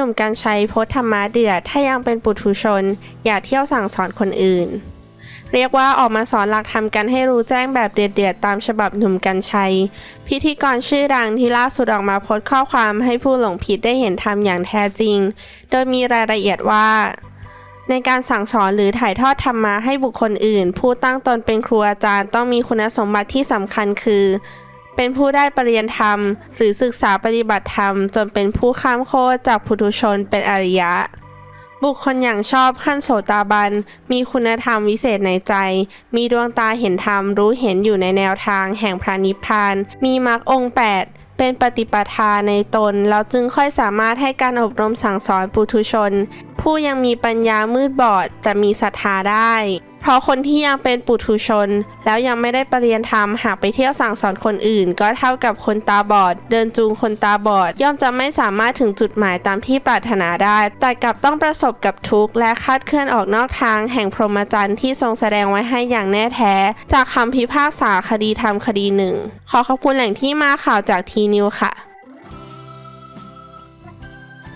นุ่มกัญชัยโพสธรรมะเดือดถ้ายังเป็นปุถุชน อย่าเที่ยวสั่งสอนคนอื่น เรียกว่าออกมาสอนหลักธรรมกันให้รู้แจ้งแบบเดือดๆตามฉบับหนุ่มกัญชัย พิธีกรชื่อดังที่ล่าสุดออกมาโพสข้อความให้ผู้หลงผิดได้เห็นธรรมอย่างแท้จริง โดยมีรายละเอียดว่าในการสั่งสอนหรือถ่ายทอดธรรมะให้บุคคลอื่น ผู้ตั้งตนเป็นครูอาจารย์ต้องมีคุณสมบัติที่สำคัญคือ เป็นผู้ได้ปรริยนธรรม หรือศึกษาปฏิบัติธรรม จนเป็นผู้ข้ามโคตจากปุถุชนเป็นอริยะ บุคคลอย่างชอบขั้นโสตาบัน มีคุณธรรมวิเศษในใจ มีดวงตาเห็นธรรมรู้เห็นอยู่ในแนวทางแห่งพระนิพพาน มีมรรคองค์ 8เป็นปฏิปทาในตนแล้วจึงค่อยสามารถให้การอบรมสั่งสอนปุถุชน ผู้ยังมีปัญญามืดบอดจะมีศรัทธาได้ เพราะคนที่ยังเป็นปุถุชน แล้วยังไม่ได้ปรริยนธรรมหากไปเที่ยวสั่งสอนคนอื่น ก็เท่ากับคนตาบอด เดินจูงคนตาบอด ย่อมจะไม่สามารถถึงจุดหมายตามที่ปรารถนาได้ แต่กลับต้องประสบกับทุกข์และคาดเคลื่อนออกนอกทางแห่งพรหมจรรย์ที่ทรงแสดงไว้ให้อย่างแน่แท้ จากคำพิพากษาคดีธรรมคดีหนึ่งขอขอบคุณแหล่งที่มาข่าวจากทีนิวค่ะ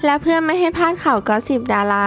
และเพื่อไม่ให้พลาดข่าวก็สิบดารา